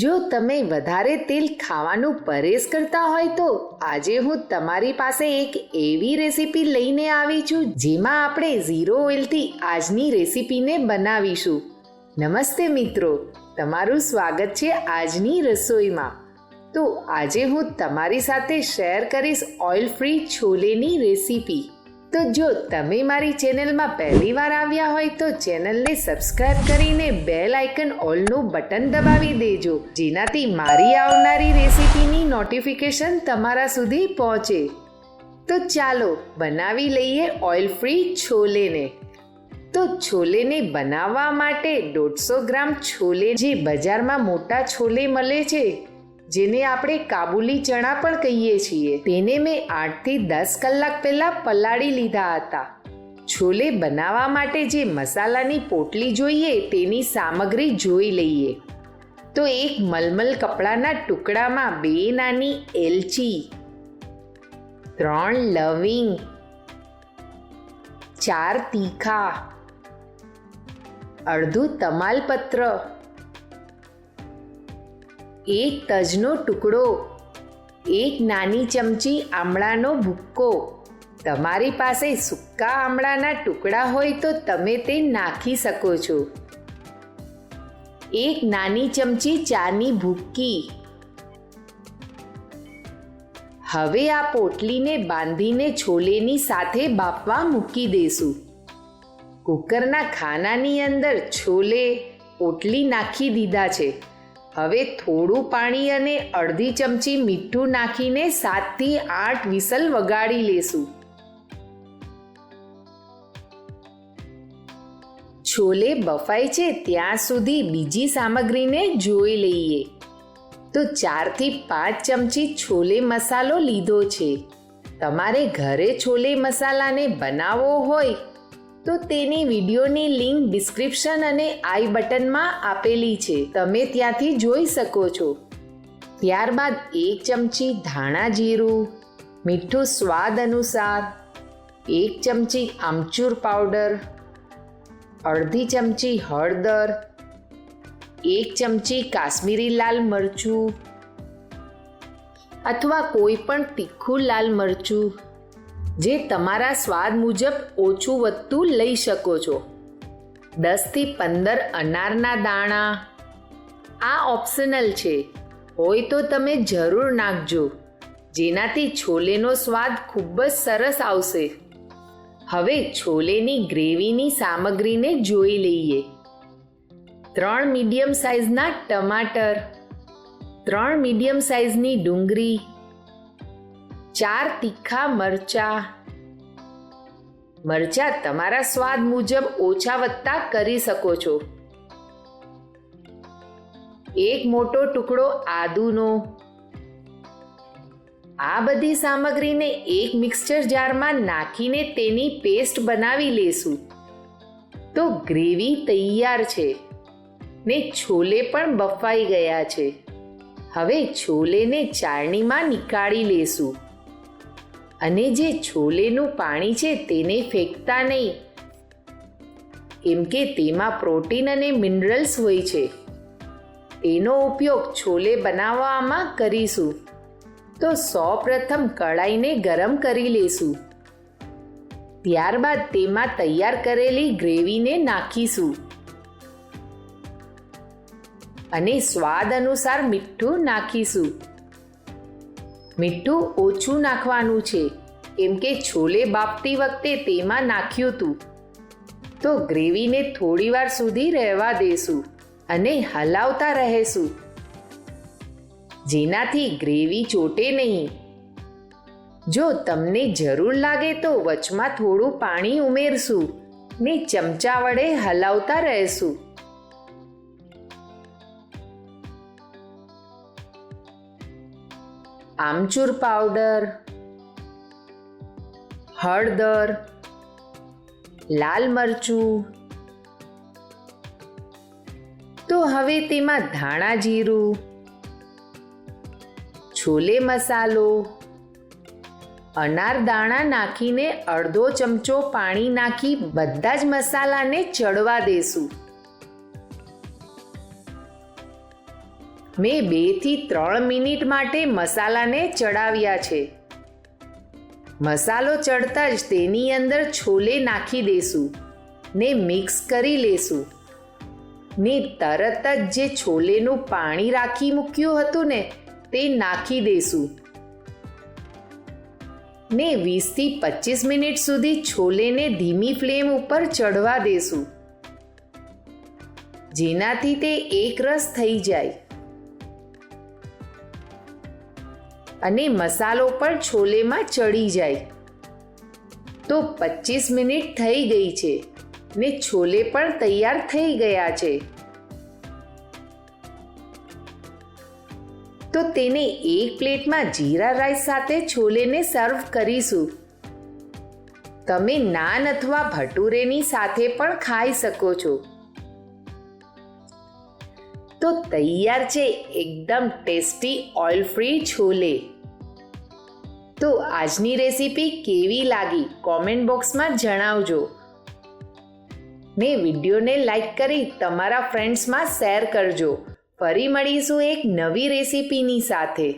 જો તમે વધારે તેલ ખાવાનું પરેશ કરતા હોય તો આજે હું તમારી પાસે એક એવી રેસીપી લઈને આવી છું જેમાં આપણે ઝીરો ઓઇલથી આજની રેસીપીને બનાવીશું. નમસ્તે મિત્રો, તમારું સ્વાગત છે આજની રસોઈમાં. તો આજે હું તમારી સાથે શેર કરીશ ઓઇલ ફ્રી છોલેની રેસીપી. તો જો તમે મારી ચેનલમાં પહેલી વાર આવ્યા હોય તો ચેનલને સબસ્ક્રાઇબ કરીને બેલ આઇકન ઓલનું બટન દબાવી દેજો, જેનાથી મારી આવનારી રેસીપીની નોટિફિકેશન તમારા સુધી પહોંચે. તો ચાલો બનાવી લઈએ ઓઇલ ફ્રી છોલેને. તો છોલેને બનાવવા માટે દોઢસો ગ્રામ છોલે જે બજારમાં મોટા છોલે મળે છે જેને આપણે કાબુલી ચણા પણ કહીએ છીએ. તેને મેં આઠથી દસ કલાક પહેલાં પલાળી લીધા હતા. છોલે બનાવવા માટે જે મસાલાની પોટલી જોઈએ તેની સામગ્રી જોઈ લઈએ. તો એક મલમલ કપડાના ટુકડામાં બે નાની એલચી, ત્રણ લવિંગ, ચાર તીખા, અડધું તમાલપત્ર એક તજનો ટુકડો, એક નાની ચમચી આમળાનો ભૂક્કો. તમારી પાસે સૂકા આમળાના ટુકડા હોય તો તમે તે નાખી શકો છો. એક નાની ચમચી ચાની ભૂક્કી. હવે આ પોટલીને બાંધીને છોલેની સાથે બાફવા મૂકી દેશું. કુકરના ખાનાની અંદર છોલે, પોટલી નાખી દીધા છે. હવે થોડું પાણી અને અડધી ચમચી મીઠું નાખીને સાતથી આઠ વિસલ વગાડી લેશું. છોલે બફાય છે ત્યાં સુધી બીજી સામગ્રીને જોઈ લઈએ. તો ચારથી પાંચ ચમચી છોલે મસાલો લીધો છે. તમારે ઘરે છોલે મસાલાને બનાવવો હોય તો તેની વિડીયોની લિંક ડિસ્ક્રિપ્શન અને આઈ બટનમાં આપેલી છે. તમે ત્યાંથી જોઈ શકો છો. ત્યારબાદ એક ચમચી ધાણા જીરું, મીઠું સ્વાદ અનુસાર એક ચમચી આમચૂર પાવડર, અડધી ચમચી હળદર, એક ચમચી કાશ્મીરી લાલ મરચું અથવા કોઈ પણ તીખું લાલ મરચું જે તમારા સ્વાદ મુજબ ઓછું વધતું લઈ શકો છો. દસથી પંદર અનારના દાણા. આ ઓપ્શનલ છે. હોય તો તમે જરૂર નાખજો. જેનાથી છોલેનો સ્વાદ ખૂબ જ સરસ આવશે. હવે છોલેની ગ્રેવીની સામગ્રીને જોઈ લઈએ. ત્રણ મીડિયમ સાઇઝના ટમાટર. ત્રણ મીડિયમ સાઇઝની ડુંગળી. ચાર તીખા મરચા. મરચા તમારા સ્વાદ મુજબ ઓછા વત્તા કરી શકો છો. એક મોટો ટુકડો આદુનો. આ બધી સામગ્રીને એક મિક્સચર જારમાં નાખીને તેની પેસ્ટ બનાવી લેશું. તો ગ્રેવી તૈયાર છે. ને છોલે પણ બફાઈ ગયા છે. હવે છોલેને ચાળણીમાં નીકાળી લેશું. અને જે છોલેનું પાણી છે તેને ફેંકતા નહીં. કેમ કે તેમાં પ્રોટીન અને મિનરલ્સ હોય છે. તેનો ઉપયોગ છોલે બનાવવામાં કરીશું. તો સૌ પ્રથમ કડાઈને ગરમ કરી લેશું. ત્યારબાદ તેમાં તૈયાર કરેલી ગ્રેવીને નાખીશું. અને સ્વાદ અનુસાર મીઠું નાખીશું. મીઠું ઓછું નાખવાનું છે. કેમ કે છોલે બાફતી વખતે તેમાં નાખ્યું હતું તો ગ્રેવીને થોડીવાર સુધી રહેવા દેશું અને હલાવતા રહેશું. જેનાથી ગ્રેવી ચોટે નહીં. જો તમને જરૂર લાગે તો વચમાં થોડું પાણી ઉમેરશું ને ચમચા વડે હલાવતા રહેશું. આમચૂર પાવડર, હળદર, લાલ મરચું. તો હવે તેમાં ધાણા જીરું, છોલે મસાલો, અનાર દાણા નાખીને અડધો ચમચો પાણી નાખી બધા જ મસાલાને ચડવા દેશું. મેં બેથી ત્રણ મિનિટ માટે મસાલાને ચડાવ્યા છે. મસાલો ચડતા જ તેની અંદર છોલે નાખી દેશું ને મિક્સ કરી લેશું. ને તરત જ જે છોલેનું પાણી રાખી મૂક્યું હતું ને, તે નાખી દેશું. ને વીસથી પચીસ મિનિટ સુધી છોલેને ધીમી ફ્લેમ ઉપર ચડવા દેશું. જેનાથી તે એક રસ થઈ જાય. અને મસાલો પણ છોલેમાં ચડી જાય. તો પચીસ મિનિટ થઈ ગઈ છે ને છોલે પણ તૈયાર થઈ ગયા છે. તો તેને એક પ્લેટમાં જીરા રાઈસ સાથે છોલેને સર્વ કરીશું. તમે નાન અથવા ભટુરેની સાથે પણ ખાઈ શકો છો. તો તૈયાર છે એકદમ ટેસ્ટી ઓઇલ ફ્રી છોલે. તો આજની રેસીપી કેવી લાગી કોમેન્ટ બોક્સમાં જણાવજો. ને વિડીયોને લાઈક કરી તમારા ફ્રેન્ડ્સમાં શેર કરજો. ફરી મળીશું એક નવી રેસીપીની સાથે.